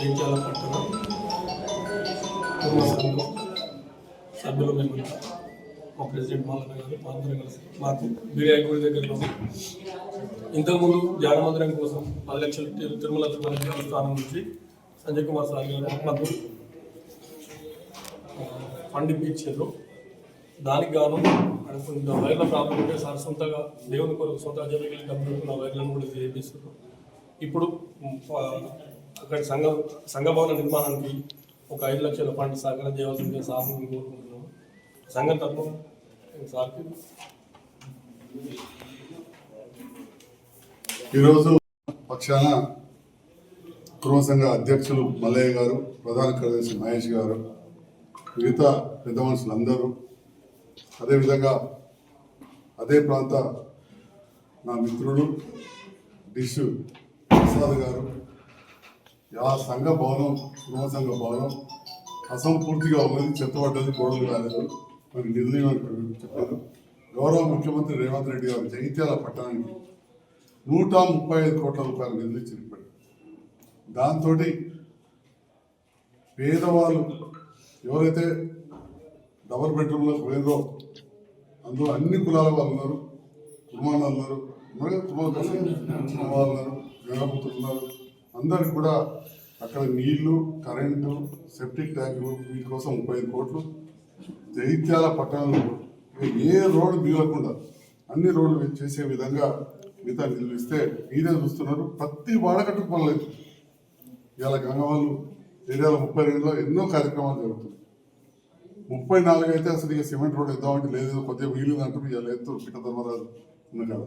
జగిత్యాల పట్టణ? సభ్యులు మేము మా ప్రెసిడెంట్ మాలన్న గారు మా కలిసి మాకు బిర్యానీ గుడి దగ్గరలో ఇంతకుముందు ధ్యానమందిరం కోసం పది లక్షల తిరుమల తిరుమల దేవస్థానం నుంచి సంజయ్ కుమార్ సార్ గారు మాకు ఫండ్ ఇప్పించారు దానికి గాను ఆయన కొంచెం వైర్ల ప్రాబ్లం ఉంటే సార్ సొంతగా దేవుని కొరకు సొంత జమిగిలి కంప్యూటర్ వైర్లను కూడా చేపిస్తున్నారు ఇప్పుడు అక్కడ సంఘ సంఘ భవన నిర్మాణానికి ఒక ఐదు లక్షల ఫండ్ సహకారం చేయవలసిందిగా సార్ కోరుకుంటున్నాం. సంఘం తరఫున సార్కి. ఈరోజు పక్షాన కుటుంబ సంఘ అధ్యక్షులు మల్లయ్య గారు ప్రధాన కార్యదర్శి మహేష్ గారు మిగతా పెద్ద మనుషులందరూ అదేవిధంగా అదే ప్రాంత నా మిత్రుడు డిష్ ప్రసాద్ గారు ఆ సంఘ భవనం కుటుంబ సంఘ భవనం. అసంపూర్తిగా ఉన్నది చెత్తపడ్డది గోడలు కాలేదు మరి నిర్ణయం చెప్పారు గౌరవ ముఖ్యమంత్రి రేవంత్ రెడ్డి గారు జగిత్యాల పట్టణానికి నూట ముప్పై ఐదు కోట్ల రూపాయలు నిధులు ఇచ్చింది దాంతో పేదవాళ్ళు ఎవరైతే డబుల్ బెడ్రూమ్లో పోయిందో అందులో అన్ని కులాల వాళ్ళు ఉన్నారు. కుటుంబాలు ఉన్నారు. మరి కుర్మాలు వాళ్ళు ఉన్నారు. గణపతులు ఉన్నారు. అందరికి కూడా అక్కడ నీళ్ళు కరెంటు సెప్టిక్ ట్యాంకులు వీటి కోసం ముప్పై ఐదు కోట్లు. జైత్యాల పట్టణంలో ఏ రోడ్డు మిగలకుండా అన్ని రోడ్లు చేసే విధంగా మిగతా నిధులు ఇస్తే మీరే చూస్తున్నారు. ప్రతి వాడకట్టు పనులేదు ఇవాళ గంగవాళ్ళు ఏరియాలో ముప్పై రెండులో ఎన్నో కార్యక్రమాలు జరుగుతున్నాయి. ముప్పై నాలుగు అయితే అసలు ఇక సిమెంట్ రోడ్ ఇద్దామంటే లేదు కొద్దిగా వీలు అంటారు ఇవాళ ఎత్తు పిట్ట ధర్మరాజు ఉంది కదా.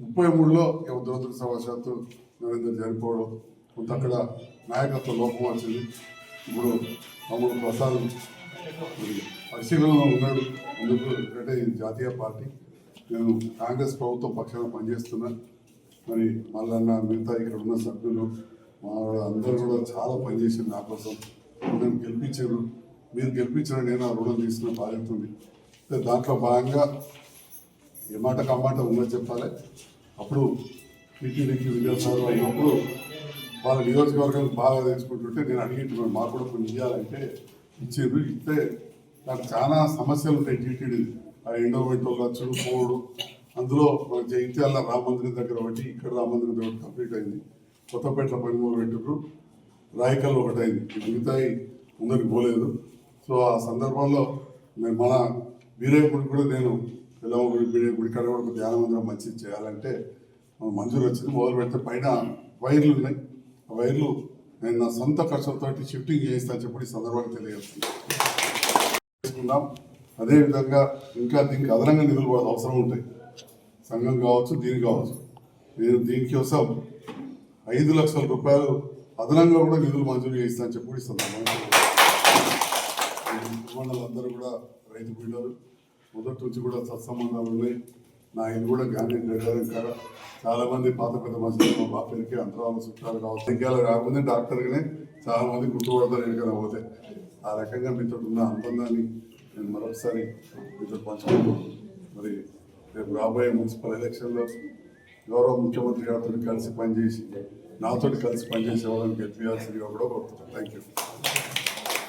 ముప్పై మూడులో ఇక దురదృష్టవశాత్తు నరేంద్ర చనిపోవడం కొంత అక్కడ నాయకత్వ లోపం వచ్చింది. ఇప్పుడు తమ్ముడు ప్రసాద్ పరిశీలనలో ఉన్నాడు. ఎందుకు ఎందుకంటే ఇది జాతీయ పార్టీ. నేను కాంగ్రెస్ ప్రభుత్వం పక్షాన పనిచేస్తున్నా. మరి మళ్ళన్న మిగతా ఇక్కడ ఉన్న సభ్యులు మా అందరూ కూడా చాలా పనిచేసింది నా కోసం. నన్ను గెలిపించారు మీరు గెలిపించిన నేను ఆ రుణం తీసుకున్న బాధ్యత ఉంది. దాంట్లో భాగంగా ఏ మాట కమ్మాట ఉందని చెప్పాలి. అప్పుడు టీటీడీకి విద్యాసాగర్ అయినప్పుడు వాళ్ళ నియోజకవర్గం బాగా తెచ్చుకుంటుంటే నేను అడిగింటున్నాను మాకు కూడా కొన్ని ఇవ్వాలంటే ఇచ్చారు ఇస్తే నాకు చాలా సమస్యలు ఉంటాయి టీటీడీ. ఆ ఎండోమెంట్ ఖర్చులు పోవడు అందులో మన జగిత్యాల రామ మందిరం దగ్గర ఒకటి ఇక్కడ రామ మందిరం దగ్గర కంప్లీట్ అయింది. కొత్తపేట పని మొదలు పెట్టారు రాయకల్ ఒకటి అయింది. మిగతాయి ముందరికి పోలేదు. సో ఆ సందర్భంలో నేను మన వీరయ్య కూడా నేను పిల్లమ్మ గుడి వీరయ్య కూడా ధ్యాన మందిరం మంచిది చేయాలంటే మన మంజూరు వచ్చింది. మొదలు పెడితే పైన వైర్లు ఉన్నాయి. వైర్లు నేను నా సొంత ఖర్చులతో షిఫ్టింగ్ చేయిస్తా చెప్పి సందర్భంగా తెలియజేస్తున్నాం. చేసుకున్నాం అదేవిధంగా ఇంకా దీనికి అదనంగా నిధులు అవసరం ఉంటాయి. సంఘం కావచ్చు దీనికి కావచ్చు. నేను దీనికోసం ఐదు లక్షల రూపాయలు అదనంగా కూడా నిధులు మంజూరు చేయిస్తానని చెప్పి సందర్భంగా కుటుంబాలందరూ కూడా రైతు బిడ్డలు మొదటి నుంచి కూడా సత్సంబంధాలు ఉన్నాయి. నా ఇల్లు కూడా గాంధీ నిర్ధారణ కాడ చాలా మంది పాత పెద్ద మనుషులు మా బాపేరికి అంతరాల చుట్టాలు కావచ్చు. సంఖ్యలు కాకపోతే డాక్టర్గానే చాలా మంది గుర్తుపడతారు ఎక్కడికైనా పోతే. ఆ రకంగా మీతో ఉన్న అనుబంధాన్ని నేను మరొకసారి మీతో పంచుకుంటూ మరి రేపు రాబోయే మున్సిపల్ ఎలక్షన్లో గౌరవ ముఖ్యమంత్రి గారితో కలిసి పనిచేసి నాతో కలిసి పనిచేసే వాళ్ళని గెలిపించాల్సిందిగా కూడా కోరుతున్నాను థ్యాంక్ యూ